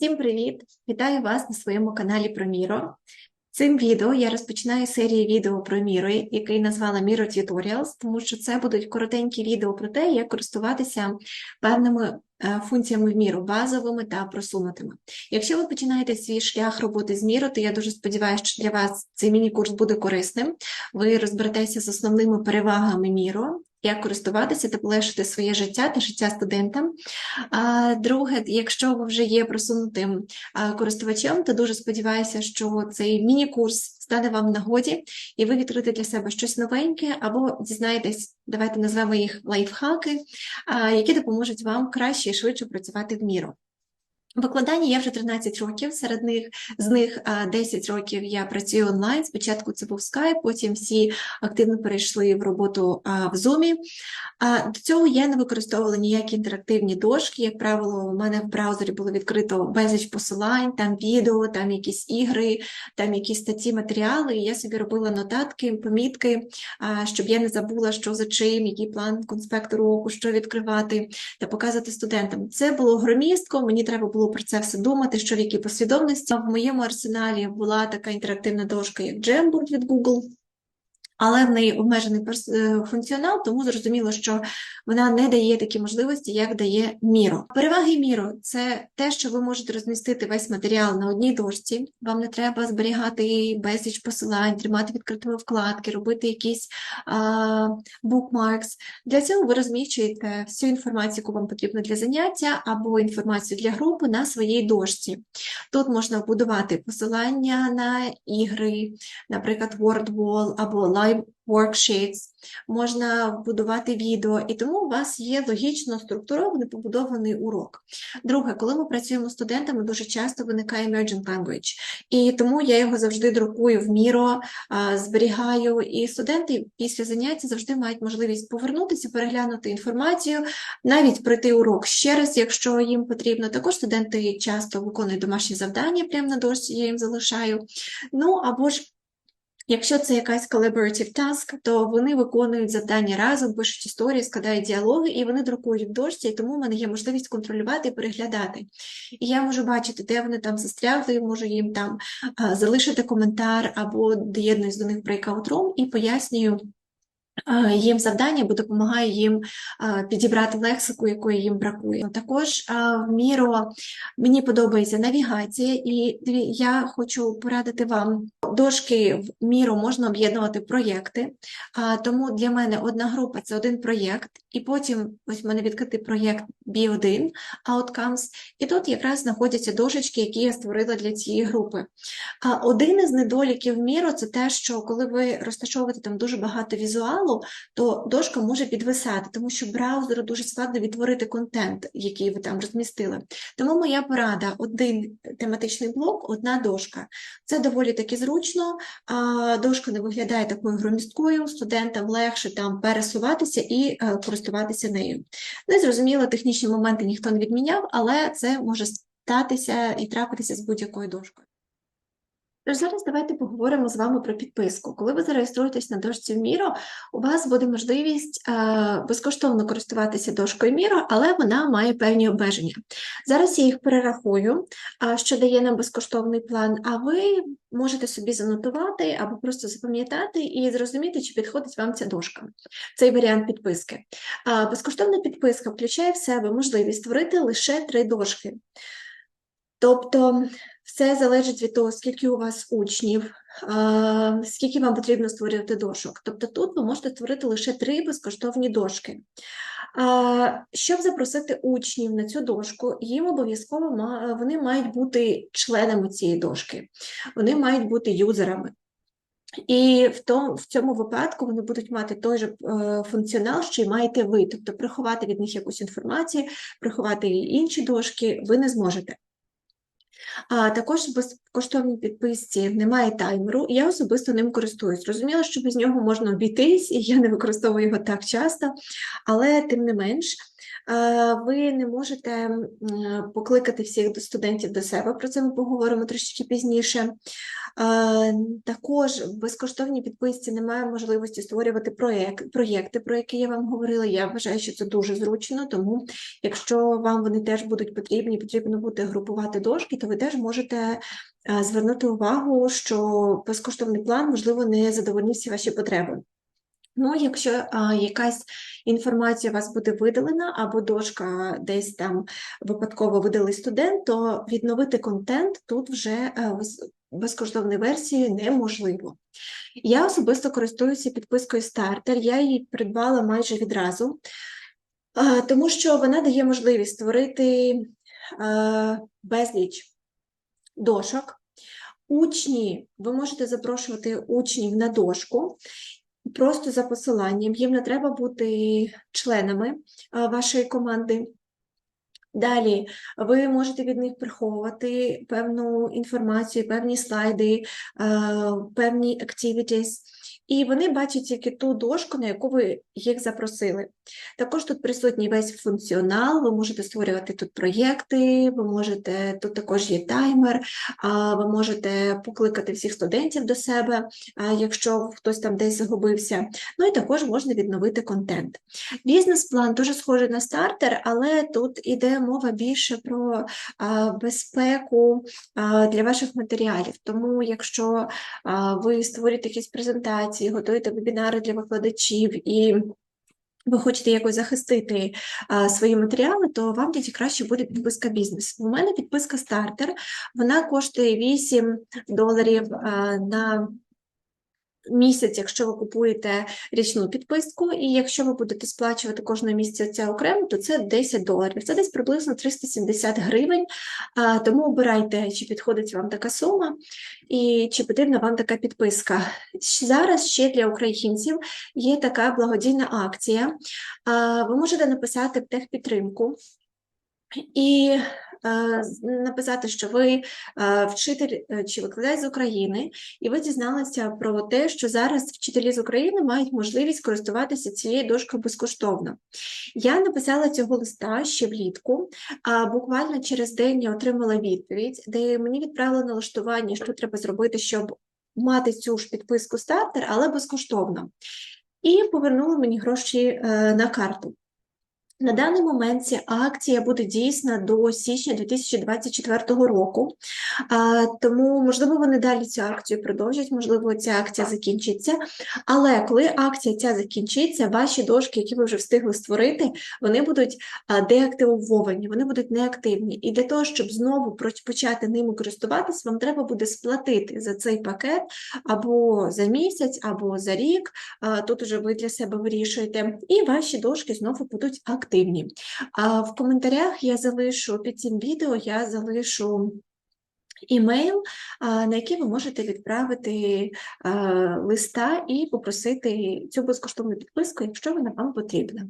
Всім привіт! Вітаю вас на своєму каналі про Міро. Цим відео я розпочинаю серію відео про Міро, який назвала Міро Tutorials, тому що це будуть коротенькі відео про те, як користуватися певними е, функціями в Міро, базовими та просунутими. Якщо ви починаєте свій шлях роботи з Міро, то я дуже сподіваюся, що для вас цей міні-курс буде корисним. Ви розберетеся з основними перевагами Міро, як користуватися та полегшити своє життя та життя студентам. А друге, якщо ви вже є просунутим користувачем, то дуже сподіваюся, що цей міні-курс стане вам в нагоді, і ви відкрите для себе щось новеньке, або дізнаєтесь, давайте назвемо їх лайфхаки, які допоможуть вам краще і швидше працювати в міру. Викладання я вже 13 років, серед них з них 10 років я працюю онлайн. Спочатку це був Skype, потім всі активно перейшли в роботу в Zoom. До цього я не використовувала ніякі інтерактивні дошки. Як правило, у мене в браузері було відкрито безліч посилань, там відео, там якісь ігри, там якісь статті, матеріали. І я собі робила нотатки, помітки, щоб я не забула, що за чим, який план конспекту року, що відкривати та показувати студентам. Це було громістко, мені треба було про це все думати, що в якій послідовності. В моєму арсеналі була така інтерактивна дошка, як Jamboard від Google. Але в неї обмежений е, функціонал, тому зрозуміло, що вона не дає такі можливості, як дає Міро. Переваги Міро це те, що ви можете розмістити весь матеріал на одній дошці. Вам не треба зберігати безліч посилань, тримати відкритими вкладки, робити якісь bookmarks. Для цього ви розміщуєте всю інформацію, яку вам потрібно для заняття, або інформацію для групи на своїй дошці. Тут можна вбудувати посилання на ігри, наприклад, WordWall або Live Worksheets, можна вбудувати відео, і тому у вас є логічно структурований побудований урок. Друге, коли ми працюємо з студентами, дуже часто виникає emergent language, і тому я його завжди друкую в міро, зберігаю, і студенти після заняття завжди мають можливість повернутися, переглянути інформацію, навіть пройти урок ще раз, якщо їм потрібно. Також студенти часто виконують домашні завдання прямо на дошці, я їм залишаю. Ну або ж Якщо це якась collaborative task, то вони виконують завдання разом, пишуть історії, складають діалоги, і вони друкують в дошці, і тому в мене є можливість контролювати і переглядати. І я можу бачити, де вони там застрягли, можу їм там залишити коментар або доєднуюсь до них в breakout room і пояснюю. Їм завдання, бо допомагаю їм підібрати лексику, якої їм бракує. Також в Міро мені подобається навігація, і я хочу порадити вам дошки в міру можна об'єднувати проєкти, тому для мене одна група це один проєкт, і потім ось в мене відкритий проєкт B1 Outcomes, і тут якраз знаходяться дошечки, які я створила для цієї групи. Один із недоліків міру це те, що коли ви розташовуєте там дуже багато візуалу, то дошка може підвисати, тому що браузеру дуже складно відтворити контент, який ви там розмістили. Тому моя порада: один тематичний блок, одна дошка. Це доволі таки зручно, а дошка не виглядає такою громісткою, студентам легше там пересуватися і е, користуватися нею. Незрозуміло, зрозуміло, технічні моменти ніхто не відміняв, але це може статися і трапитися з будь-якою дошкою. Тож зараз давайте поговоримо з вами про підписку. Коли ви зареєструєтесь на дошці Міро, у вас буде можливість е, безкоштовно користуватися дошкою Міро, але вона має певні обмеження. Зараз я їх перерахую, що дає нам безкоштовний план, а ви можете собі занотувати або просто запам'ятати і зрозуміти, чи підходить вам ця дошка, цей варіант підписки. Безкоштовна підписка включає в себе можливість створити лише три дошки. Тобто все залежить від того, скільки у вас учнів, скільки вам потрібно створювати дошок. Тобто тут ви можете створити лише три безкоштовні дошки. Щоб запросити учнів на цю дошку, їм обов'язково вони мають бути членами цієї дошки, вони мають бути юзерами. І в, тому, в цьому випадку вони будуть мати той же е, функціонал, що й маєте ви, тобто приховати від них якусь інформацію, приховати інші дошки ви не зможете. А також в безкоштовній підписці немає таймеру, я особисто ним користуюсь. зрозуміло, що без нього можна обійтись, і я не використовую його так часто, але тим не менш, Ви не можете покликати всіх до- студентів до себе, про це ми поговоримо трішки пізніше. Е, Також в безкоштовній підписці немає можливості створювати проєкт, проєкти, про які я вам говорила. Я вважаю, що це дуже зручно, тому якщо вам вони теж будуть потрібні, потрібно буде групувати дошки, то ви теж можете е, звернути увагу, що безкоштовний план, можливо, не задовольнив всі ваші потреби. Ну, якщо а, якась інформація у вас буде видалена, або дошка десь там випадково видали студент, то відновити контент тут вже е, в безкоштовній версії неможливо. Я особисто користуюся підпискою Starter, я її придбала майже відразу, а, тому що вона дає можливість створити е, безліч дошок. Учні, ви можете запрошувати учнів на дошку просто за посиланням. Їм не треба бути членами вашої команди. Далі ви можете від них приховувати певну інформацію, певні слайди, певні activities, і вони бачать тільки ту дошку, на яку ви їх запросили. Також тут присутній весь функціонал, ви можете створювати тут проєкти, ви можете, тут також є таймер, ви можете покликати всіх студентів до себе, якщо хтось там десь загубився. Ну і також можна відновити контент. Бізнес-план дуже схожий на стартер, але тут іде мова більше про безпеку для ваших матеріалів. Тому, якщо ви створюєте якісь презентації, готуєте вебінари для викладачів і ви хочете якось захистити а, свої матеріали, то вам тоді краще буде підписка бізнес. У мене підписка стартер, вона коштує 8 доларів а, на місяць, якщо ви купуєте річну підписку, і якщо ви будете сплачувати кожного місяця окремо, то це 10 доларів. Це десь приблизно 370 гривень. Тому обирайте, чи підходить вам така сума, і чи потрібна вам така підписка. Зараз ще для українців є така благодійна акція. Ви можете написати техпідтримку. І е, написати, що ви е, вчитель е, чи викладач з України, і ви дізналися про те, що зараз вчителі з України мають можливість користуватися цією дошкою безкоштовно. Я написала цього листа ще влітку, а буквально через день я отримала відповідь, де мені відправили налаштування, що треба зробити, щоб мати цю ж підписку стартер, але безкоштовно. І повернули мені гроші е, на карту. На даний момент ця акція буде дійсна до січня 2024 року, тому, можливо, вони далі цю акцію продовжать, можливо, ця акція закінчиться. Але коли акція ця закінчиться, ваші дошки, які ви вже встигли створити, вони будуть деактивовані, вони будуть неактивні. І для того, щоб знову почати ними користуватись, вам треба буде сплатити за цей пакет або за місяць, або за рік. Тут уже ви для себе вирішуєте, і ваші дошки знову будуть активні. А в коментарях я залишу під цим відео, я залишу імейл, на який ви можете відправити листа і попросити цю безкоштовну підписку, якщо вона вам потрібна.